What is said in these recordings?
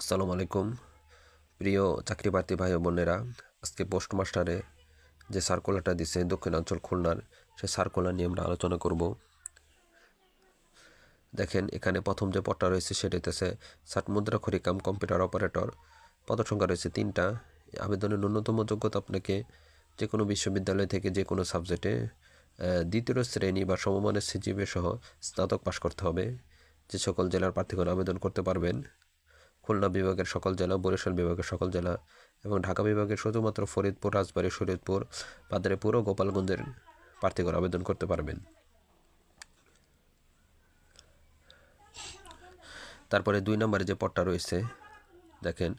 আসসালামু আলাইকুম। প্রিয় চাকরি প্রার্থী ভাই বোনেরা, আজকে পোস্টমাস্টারে যে সার্কুলারটা দিছে দক্ষিণাঞ্চল খুলনার, সেই সার্কুলার নিয়ে আমরা আলোচনা করব। দেখেন, এখানে প্রথম যে পদটা রয়েছে সেটা হইতেছে ষাট মুদ্রা খরিকাম কম্পিউটার অপারেটর। পদ সংখ্যা রয়েছে তিনটা। আবেদনের ন্যূনতম যোগ্যতা আপনাকে যে কোনো বিশ্ববিদ্যালয় থেকে যে কোনো সাবজেক্টে দ্বিতীয় শ্রেণি বা সমমানের সিজিপি সহ স্নাতক পাশ করতে হবে। যে সকল জেলার প্রার্থীগণ আবেদন করতে পারবেন। খুলনা বিভাগের সকল জেলা, বরিশাল বিভাগের সকল জেলা এবং ঢাকা বিভাগের শুধুমাত্র ফরিদপুর, রাজবাড়ী, শরীয়তপুর, পাদারীপুর ও গোপালগঞ্জের প্রার্থীগণ আবেদন করতে পারবেন। তারপরে দুই নম্বরে যে পদটা রয়েছে, দেখেন,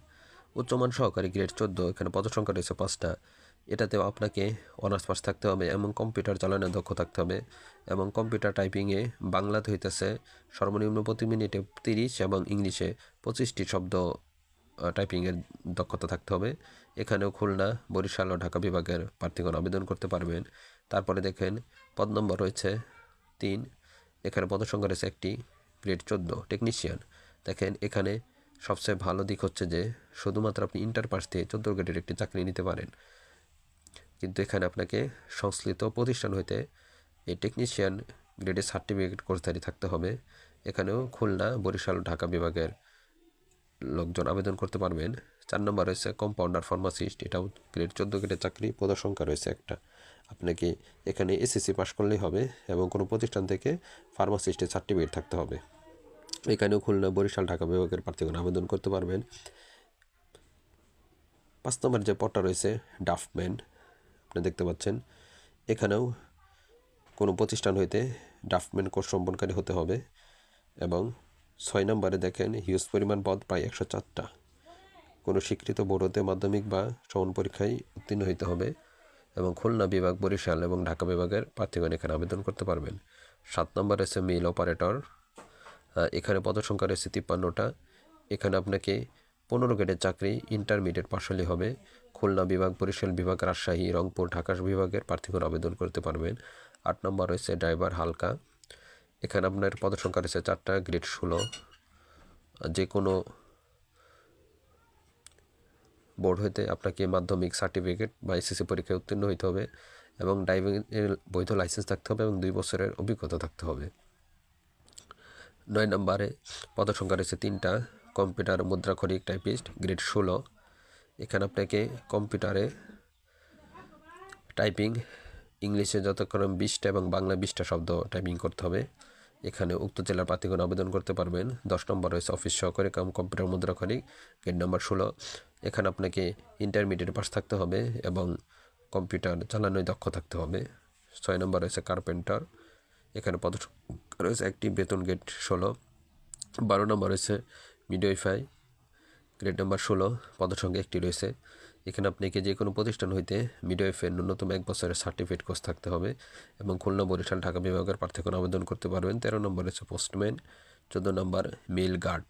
উচ্চমান সহকারী গ্রেড চোদ্দ, এখানে পদসংখ্যা রয়েছে পাঁচটা। এটাতেও আপনাকে অনার্স পাস থাকতে হবে এবং কম্পিউটার চালানোর দক্ষ থাকতে হবে এবং কম্পিউটার টাইপিংয়ে বাংলাতে হইতেছে সর্বনিম্ন প্রতি মিনিটে তিরিশ এবং ইংলিশে পঁচিশটি শব্দ টাইপিংয়ের দক্ষতা থাকতে হবে। এখানেও খুলনা, বরিশাল ও ঢাকা বিভাগের প্রার্থীগণ আবেদন করতে পারবেন। তারপরে দেখেন পদ নম্বর রয়েছে তিন। এখানে পদসংখ্যা রয়েছে একটি গ্রেড চোদ্দ টেকনিশিয়ান দেখেন এখানে সবচেয়ে ভালো দিক হচ্ছে যে শুধুমাত্র আপনি ইন্টার পাস দিয়ে চোদ্দ গ্রেডের একটি চাকরি নিতে পারেন। কিন্তু এখানে আপনাকে সংশ্লিষ্ট প্রতিষ্ঠান হইতে এই টেকনিশিয়ান গ্রেডের সার্টিফিকেট কোর্সধারী থাকতে হবে। এখানেও খুলনা, বরিশাল, ঢাকা বিভাগের লোকজন আবেদন করতে পারবেন। চার নম্বর রয়েছে কম্পাউন্ডার ফার্মাসিস্ট এটাও গ্রেড চোদ্দ গ্রেডের চাকরি পদ সংখ্যা রয়েছে একটা। আপনাকে এখানে এসএসসি পাশ করলেই হবে এবং কোনো প্রতিষ্ঠান থেকে ফার্মাসিস্টের সার্টিফিকেট থাকতে হবে। এখানেও খুলনা, বরিশাল, ঢাকা বিভাগের প্রার্থীগণ আবেদন করতে পারবেন। পাঁচ নম্বর যে পদটা রয়েছে ডাফম্যান আপনি দেখতে পাচ্ছেন, এখানেও কোনো প্রতিষ্ঠান হইতে ড্রাফটম্যান কোর্স সম্পন্নকারী হতে হবে এবং ছয় নম্বরে দেখেন হিউজ পরিমাণ পদ প্রায় একশো চারটা। কোনো স্বীকৃত বোর্ড হতে মাধ্যমিক বা সমান পরীক্ষায় উত্তীর্ণ হইতে হবে এবং খুলনা বিভাগ, বরিশাল এবং ঢাকা বিভাগের প্রার্থীগণ এখানে আবেদন করতে পারবেন। সাত নম্বর রয়েছে মিল অপারেটর এখানে পদসংখ্যা রয়েছে তিপ্পান্নটা। এখানে আপনাকে পনেরো গ্রেডের চাকরি ইন্টারমিডিয়েট পাশালি হবে। খুলনা বিভাগ বরিশাল বিভাগ, রাজশাহী, রংপুর, ঢাকা বিভাগের প্রার্থীগণ আবেদন করতে পারবেন। আট নম্বর রয়েছে ড্রাইভার হালকা। এখানে আপনার পদসংখ্যা রয়েছে চারটা, গ্রেড ষোলো। যে কোনো বোর্ড হইতে আপনাকে মাধ্যমিক সার্টিফিকেট বা এসএসসি পরীক্ষায় উত্তীর্ণ হইতে হবে এবং ড্রাইভিংয়ের বৈধ লাইসেন্স থাকতে হবে এবং দুই বছরের অভিজ্ঞতা থাকতে হবে। নয় নম্বরে পদসংখ্যা রয়েছে তিনটা কম্পিউটার মুদ্রাক্ষরিক টাইপিস্ট, গ্রেড ষোলো। এখানে আপনাকে কম্পিউটারে টাইপিং, ইংলিশে যতক্ষণ বিশটা এবং বাংলা বিশটা শব্দ টাইপিং করতে হবে। এখানে উক্ত জেলার প্রার্থীগণ আবেদন করতে পারবেন। দশ নম্বর রয়েছে অফিস সহকারী কাম কম্পিউটার মুদ্রাক্ষরিক গেট নম্বর ষোলো। এখানে আপনাকে ইন্টারমিডিয়েট পাস থাকতে হবে এবং কম্পিউটার চালানোয় দক্ষ থাকতে হবে। ছয় নম্বর রয়েছে কার্পেন্টার। এখানে পদ রয়েছে একটি, বেতন গেট ষোলো। বারো নম্বর রয়েছে মিডওয়াইফাই গ্রেড নাম্বার ষোলো, পদসংখ্যা একটি রয়েছে। এখানে আপনাকে যে কোনো প্রতিষ্ঠান হইতে মিডওয়াইফের ন্যূনতম এক বছরের সার্টিফিকেট কোর্স থাকতে হবে এবং খুলনা বরিশাল ঢাকা বিভাগের পার্থক্য আবেদন করতে পারবেন। তেরো নম্বর রয়েছে পোস্টম্যান চোদ্দ নম্বর মেল গার্ড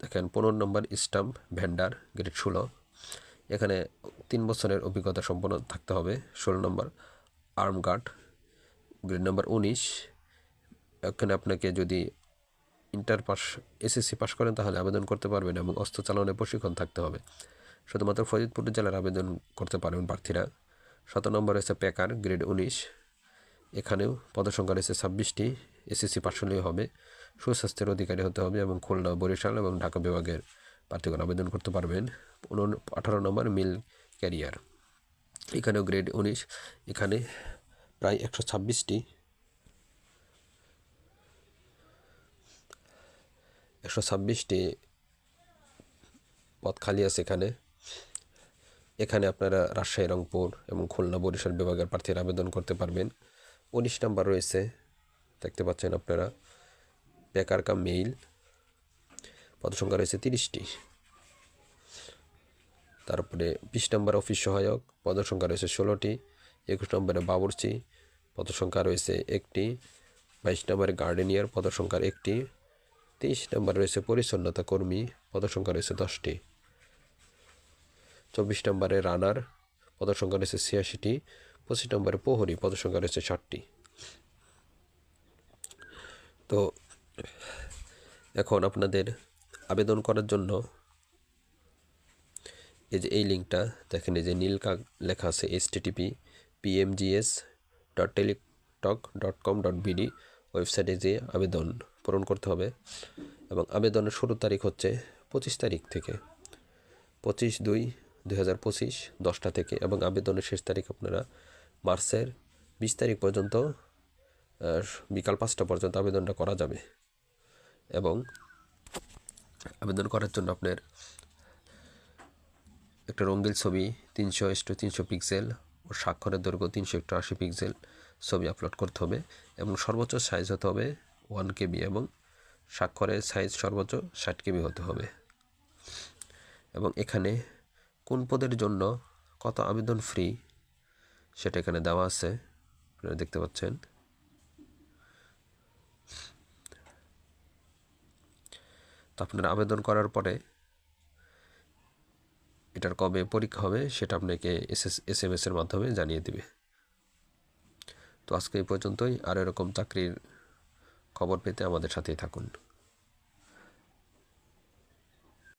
দেখেন, পনেরো নম্বর স্টাম্প ভ্যান্ডার গ্রেড ষোলো। এখানে তিন বছরের অভিজ্ঞতা সম্পন্ন থাকতে হবে। ষোলো number arm guard grade number উনিশ। এখানে আপনাকে যদি ইন্টার পাস, এসএসসি পাস করেন তাহলে আবেদন করতে পারবেন এবং অস্ত্র চালনের প্রশিক্ষণ থাকতে হবে। শুধুমাত্র ফরিদপুর জেলার আবেদন করতে পারবেন প্রার্থীরা। শত নম্বর রয়েছে প্যাকার, গ্রেড উনিশ। এখানেও পদসংখ্যা রয়েছে ছাব্বিশটি, এসএসসি পাশ হলেই হবে। সুস্বাস্থ্যের অধিকারী হতে হবে এবং খুলনা, বরিশাল এবং ঢাকা বিভাগের প্রার্থীগণ আবেদন করতে পারবেন। আঠারো নম্বর মিল ক্যারিয়ার। এখানেও গ্রেড উনিশ। এখানে প্রায় একশো ছাব্বিশটি একশো ছাব্বিশটি পদ খালি আছে এখানে। এখানে আপনারা রাজশাহী, রংপুর এবং খুলনা বরিশাল বিভাগের প্রার্থীরা আবেদন করতে পারবেন। উনিশ নাম্বার রয়েছে, দেখতে পাচ্ছেন আপনারা, বেকার কাম মেইল। পদসংখ্যা রয়েছে তিরিশটি। তারপরে বিশ নম্বর অফিস সহায়ক, পদসংখ্যা রয়েছে ষোলোটি। একুশ নম্বরে বাবুরচি, পদসংখ্যা রয়েছে একটি। বাইশ নম্বরে গার্ডেনিয়ার, পদসংখ্যার একটি। তেইশ নম্বর রয়েছে পরিচ্ছন্নতা কর্মী, পদসংখ্যা রয়েছে দশটি। চব্বিশ নম্বরে রানার, পদসংখ্যা রয়েছে ছিয়াশিটি। পঁচিশ নম্বরে প্রহরী, পদসংখ্যা রয়েছে ষাটটি। তো এখন আপনাদের আবেদন করার জন্য এই যে এই লিঙ্কটা, দেখেন এই যে নীল কাগ লেখা আছে H TTP PMGS dot Teletalk dot com dot BD ওয়েবসাইটে যে আবেদন পূরণ করতে হবে এবং আবেদনের শুরু তারিখ হচ্ছে পঁচিশ তারিখ থেকে। পঁচিশ দুই দুই হাজার পঁচিশ, দশটা থেকে এবং আবেদনের শেষ তারিখ আপনারা মার্চের বিশ তারিখ পর্যন্ত বিকাল পাঁচটা পর্যন্ত আবেদনটা করা যাবে। এবং আবেদন করার জন্য আপনার একটা রঙ্গিল ছবি, তিনশো ইস্টু তিনশো পিক্সেল ও স্বাক্ষরের দৈর্ঘ্য তিনশো একটু আশি পিক্সেল ছবি আপলোড করতে হবে এবং সর্বোচ্চ সাইজ হতে হবে ওয়ান কেবি এবং স্বাক্ষরের সাইজ সর্বোচ্চ ষাট কেবি হতে হবে। এবং এখানে কোন পদের জন্য কত আবেদন ফ্রি সেটা এখানে দেওয়া আছে। আপনারা দেখতে পাচ্ছেন। তো আপনারা আবেদন করার পরে এটার কবে পরীক্ষা হবে সেটা আপনাকে এস এম এসের মাধ্যমে জানিয়ে দিবে। তো আজকে এই পর্যন্তই। আর এরকম চাকরির খবর পেতে আমাদের সাথেই থাকুন।